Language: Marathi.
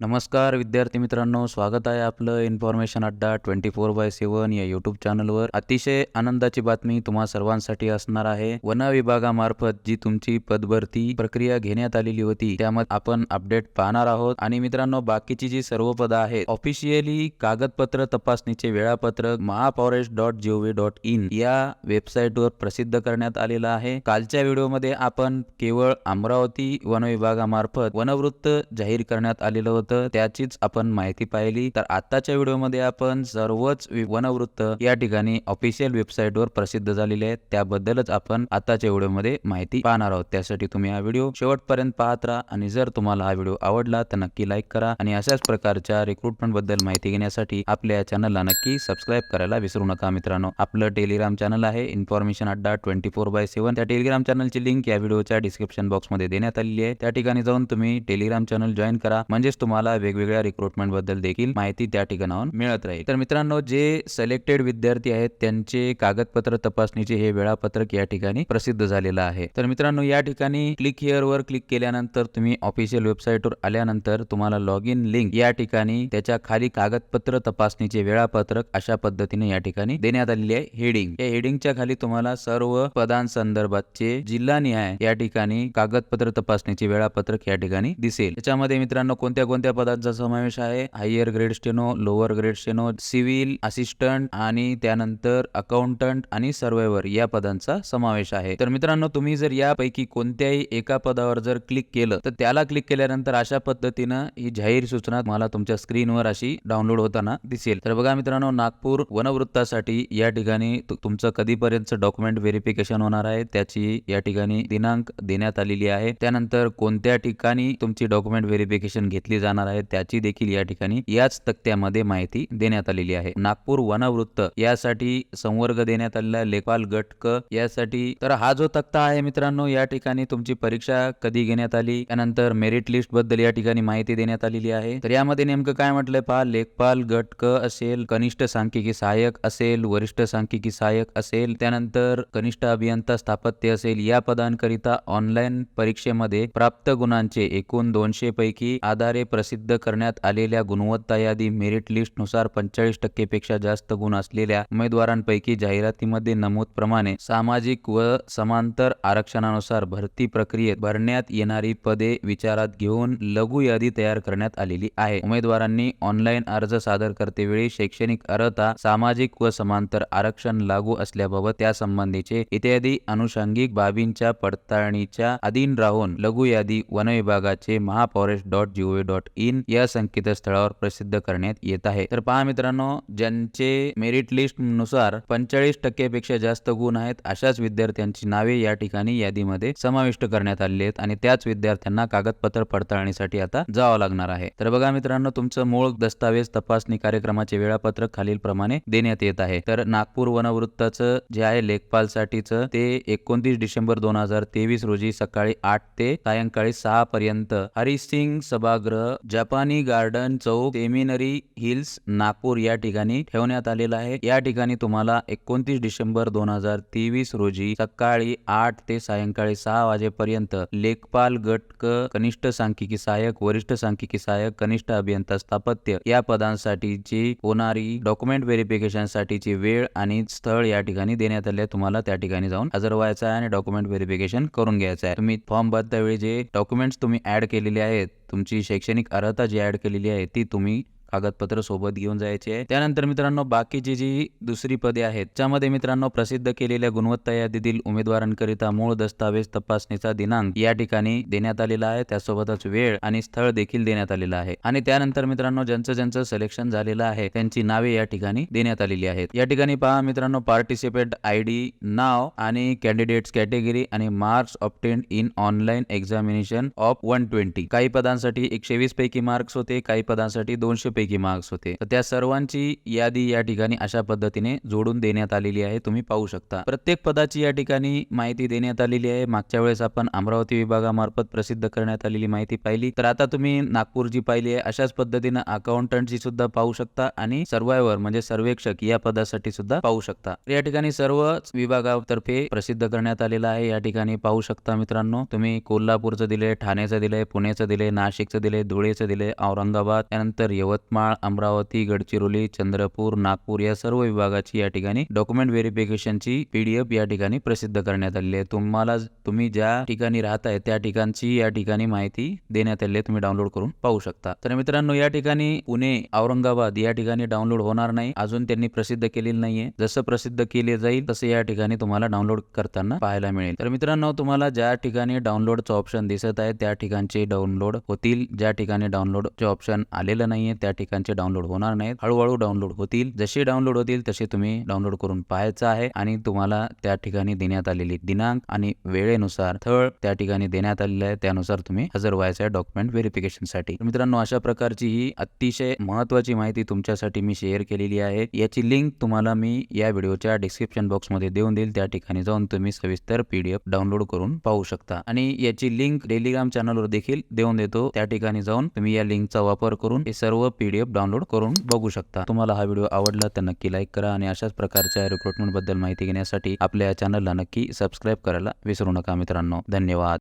नमस्कार विद्यार्थी मित्रांनो स्वागत आहे आपलं information Adda twenty four by सेवन या युट्यूब चॅनलवर अतिशय आनंदाची बातमी तुम्हा सर्वांसाठी असणार आहे. वन विभागामार्फत जी तुमची पदभरती प्रक्रिया घेण्यात आलेली होती त्यामध्ये आपण अपडेट पाहणार आहोत. आणि मित्रांनो बाकीची जी सर्व पदं आहेत ऑफिशियली कागदपत्र तपासणीचे वेळापत्रक mahaforest dot gov dot in या वेबसाईटवर प्रसिद्ध करण्यात आलेलं आहे. कालच्या व्हिडिओमध्ये आपण केवळ अमरावती वन विभागामार्फत वनवृत्त जाहीर करण्यात आलेलं होतं. त्याचीच आपण माहिती पाहिली. तर आताच्या व्हिडिओमध्ये आपण सर्वच वनवृत्त या ठिकाणी ऑफिशियल वेबसाईटवर प्रसिद्ध झालेले आहेत. त्याबद्दलच आपण आताच्या व्हिडिओमध्ये माहिती पाहणार आहोत. त्यासाठी तुम्ही हा व्हिडिओ शेवटपर्यंत पाहत राहा आणि जर तुम्हाला हा व्हिडिओ आवडला तर नक्की लाईक करा आणि अशाच प्रकारच्या रिक्रुटमेंटबद्दल माहिती घेण्यासाठी आपल्या चॅनलला नक्की सबस्क्राईब करायला विसरू नका मित्रांनो. आपलं टेलिग्राम चॅनल आहे information Adda twenty four by seven त्या टेलिग्राम चॅनलची लिंक या व्हिडिओच्या डिस्क्रिप्शन बॉक्समध्ये देण्यात आलेली आहे. त्या ठिकाणी जाऊन तुम्ही टेलिग्राम चॅनल जॉईन करा. म्हणजेच तुम्हाला वेगवेगळ्या रिक्रुटमेंटबद्दल देखील माहिती त्या ठिकाणाहून मिळत राहील. तर मित्रांनो जे सिलेक्टेड विद्यार्थी आहेत त्यांचे कागदपत्र तपासणीचे हे वेळापत्रक या ठिकाणी प्रसिद्ध झालेलं आहे. तर मित्रांनो या ठिकाणी क्लिक हिअर वर क्लिक केल्यानंतर तुम्ही ऑफिशियल वेबसाईटवर आल्यानंतर तुम्हाला लॉग इन लिंक या ठिकाणी त्याच्याखाली कागदपत्र तपासणीचे वेळापत्रक अशा पद्धतीने या ठिकाणी देण्यात आलेली आहे. हेडिंग या हेडिंगच्या खाली तुम्हाला सर्व पदांसंदर्भातचे जिल्हा निहाय या ठिकाणी कागदपत्र तपासणीचे वेळापत्रक या ठिकाणी दिसेल. त्याच्यामध्ये मित्रांनो कोणत्या कोणत्या पदांचा समावेश आहे? Higher grade steno lower grade steno civil assistant आणि त्यानंतर अकाउंटंट आणि सर्वेवर या पदांचा समावेश आहे. तर मित्रांनो तुम्ही जर यापैकी कोणत्याही एका पदावर जर क्लिक केलं तर त्याला क्लिक केल्यानंतर अशा पद्धतीनं ही जाहीर सूचना मला तुमच्या स्क्रीनवर अशी डाउनलोड होताना दिसेल. तर बघा मित्रांनो नागपूर वनवृत्तासाठी या ठिकाणी तुमचं कधीपर्यंत डॉक्युमेंट व्हेरिफिकेशन होणार आहे. त्याची या ठिकाणी दिनांक देण्यात आलेली आहे. त्यानंतर कोणत्या ठिकाणी तुमची डॉक्युमेंट व्हेरिफिकेशन घेतली जाणार आहे त्याची देखील या ठिकाणी याच तक्त्यामध्ये माहिती देण्यात आलेली आहे. नागपूर वनवृत्त यासाठी संवर्ग देण्यात आलेला लेखपाल गट क यासाठी. तर हा जो तक्ता आहे मित्रांनो या ठिकाणी तुमची परीक्षा कधी घेण्यात आली? त्यानंतर मेरिट लिस्टबद्दल या ठिकाणी माहिती देण्यात आलेली आहे. तर यामध्ये नेमकं काय म्हटलंय पहा लेखपाल गट क असेल कनिष्ठ सांख्यिकी सहाय्यक असेल वरिष्ठ सांख्यिकी सहाय्यक असेल त्यानंतर कनिष्ठ अभियंता स्थापत्य असेल या पदांकरिता ऑनलाईन परीक्षेमध्ये प्राप्त गुणांचे एकूण दोनशे पैकी आधारे प्रसिद्ध करण्यात आलेल्या गुणवत्ता यादी मेरिट लिस्टनुसार पंचेचाळीस टक्केपेक्षा जास्त गुण असलेल्या उमेदवारांपैकी जाहिरातीमध्ये नमूद प्रमाणे सामाजिक व समांतर आरक्षणानुसार भरती प्रक्रियेत भरण्यात येणारी पदे विचारात घेऊन लघु यादी तयार करण्यात आलेली आहे. उमेदवारांनी ऑनलाईन अर्ज सादर करतेवेळी शैक्षणिक अर्हता सामाजिक व समांतर आरक्षण लागू असल्याबाबत त्यासंबंधीचे इत्यादी अनुषंगिक बाबींच्या पडताळणीच्या अधीन राहून लघु यादी वन विभागाचे mahaforest dot gov dot in या संकेतस्थळावर प्रसिद्ध करण्यात येत आहे. तर पहा मित्रांनो ज्यांचे मेरिट लिस्टनुसार पंचेचाळीस टक्केपेक्षा जास्त गुण आहेत अशाच विद्यार्थ्यांची नावे या ठिकाणी यादीमध्ये समाविष्ट करण्यात आलेली आहेत आणि त्याच विद्यार्थ्यांना कागदपत्र पडताळणीसाठी आता जावं लागणार आहे. तर बघा मित्रांनो तुमचं मूळ दस्तावेज तपासणी कार्यक्रमाचे वेळापत्रक खालील प्रमाणे देण्यात येत आहे. तर नागपूर वनवृत्ताचं जे आहे लेखपालसाठीचं ते एकोणतीस डिसेंबर दोन हजार तेवीस रोजी सकाळी आठ ते सायंकाळी सहा पर्यंत हरिसिंग सभागृह जपानी गार्डन चौक सेमिनरी हिल्स नागपूर या ठिकाणी ठेवण्यात आलेलं आहे. या ठिकाणी तुम्हाला एकोणतीस डिसेंबर दोन हजार तेवीस रोजी सकाळी आठ ते सायंकाळी सहा वाजेपर्यंत लेखपाल गटक कनिष्ठ सांख्यिकी सहाय्यक वरिष्ठ सांख्यिकी सहाय्यक कनिष्ठ अभियंता स्थापत्य या पदांसाठीची होणारी डॉक्युमेंट व्हेरिफिकेशन साठीची वेळ आणि स्थळ या ठिकाणी देण्यात आले. तुम्हाला त्या ठिकाणी जाऊन हजर व्हायचं आहे आणि डॉक्युमेंट व्हेरिफिकेशन करून घ्यायचं आहे. तुम्ही फॉर्म भरतावेळी जे डॉक्युमेंट्स तुम्ही ऍड केलेले आहेत तुमची शैक्षणिक अर्हता जी ॲड केलेली आहे ती तुम्ही कागदपत्र सोबत घेऊन जायचे. त्यानंतर मित्रांनो बाकीची जी दुसरी पदे आहेत त्यामध्ये मित्रांनो प्रसिद्ध केलेल्या गुणवत्ता यादीतील उमेदवारांकरिता मूळ दस्तावेज तपासणीचा दिनांक या ठिकाणी देण्यात आलेला आहे. त्यासोबतच वेळ आणि स्थळ देखील देण्यात आलेलं आहे. आणि त्यानंतर मित्रांनो ज्यांचं ज्यांचं सिलेक्शन झालेलं आहे त्यांची नावे या ठिकाणी देण्यात आलेली आहेत. या ठिकाणी पहा मित्रांनो पार्टिसिपेट आय डी नाव आणि कॅन्डिडेट्स कॅटेगरी आणि marks obtained in online examination of one twenty काही पदांसाठी एकशे वीस पैकी मार्क्स होते काही पदांसाठी दोनशे पैकी पैकी मार्क्स होते. तर त्या सर्वांची यादी या ठिकाणी अशा पद्धतीने जोडून देण्यात आलेली आहे. तुम्ही पाहू शकता. प्रत्येक पदाची या ठिकाणी माहिती देण्यात आलेली आहे. मागच्या वेळेस आपण अमरावती विभागामार्फत प्रसिद्ध करण्यात आलेली माहिती पाहिली. तर आता तुम्ही नागपूरची पाहिली आहे. अशाच पद्धतीनं अकाउंटंटची सुद्धा पाहू शकता आणि सर्वायवर म्हणजे सर्वेक्षक या पदासाठी सुद्धा पाहू शकता. या ठिकाणी सर्व विभागातर्फे प्रसिद्ध करण्यात आलेलं आहे. या ठिकाणी पाहू शकता मित्रांनो तुम्ही कोल्हापूरचं दिले ठाण्याचं दिले पुण्याचं दिले नाशिकचं दिले धुळेचं दिले औरंगाबाद त्यानंतर यवतमाळ अमरावती गडचिरोली चंद्रपूर नागपूर या सर्व विभागाची या ठिकाणी डॉक्युमेंट व्हेरिफिकेशनची पीडीएफ या ठिकाणी प्रसिद्ध करण्यात आलेली आहे. तुम्हाला तुम्ही ज्या ठिकाणी राहत आहे त्या ठिकाणची या ठिकाणी माहिती देण्यात आली आहे. तुम्ही डाउनलोड करून पाहू शकता. तर मित्रांनो या ठिकाणी पुणे औरंगाबाद या ठिकाणी डाउनलोड होणार नाही. अजून त्यांनी प्रसिद्ध केलेलं नाहीये. जसं प्रसिद्ध केले जाईल तसं या ठिकाणी तुम्हाला डाउनलोड करताना पाहायला मिळेल. तर मित्रांनो तुम्हाला ज्या ठिकाणी डाउनलोडचं ऑप्शन दिसत आहे त्या ठिकाणचे डाउनलोड होतील. ज्या ठिकाणी डाउनलोडचे ऑप्शन आलेलं नाहीये त्या ठिकाणचे डाउनलोड होणार नाहीत. हळूहळू डाउनलोड होतील. जसे डाउनलोड होतील तसे तुम्ही डाउनलोड करून पाहायचं आहे आणि तुम्हाला त्या ठिकाणी देण्यात आलेली दिनांक आणि वेळेनुसार थळ त्या ठिकाणी देण्यात आलेलं आहे. त्यानुसार तुम्ही हजर व्हायचं आहे डॉक्युमेंट व्हेरिफिकेशनसाठी मित्रांनो अशा प्रकारची ही अतिशय महत्वाची माहिती तुमच्यासाठी मी शेअर केलेली आहे. याची लिंक तुम्हाला मी या व्हिडिओच्या डिस्क्रिप्शन बॉक्समध्ये देऊन देईल. त्या ठिकाणी जाऊन तुम्ही सविस्तर पीडीएफ डाउनलोड करून पाहू शकता. आणि याची लिंक टेलिग्राम चॅनलवर देखील देऊन देतो. त्या ठिकाणी जाऊन तुम्ही या लिंकचा वापर करून हे सर्व पीडीएफ डाउनलोड करून बघू शकता. तुम्हाला हा व्हिडिओ आवडला तर नक्की लाईक करा आणि अशाच प्रकारच्या रिक्रुटमेंटबद्दल माहिती घेण्यासाठी आपल्या चॅनलला नक्की सबस्क्राईब करायला विसरू नका मित्रांनो. धन्यवाद.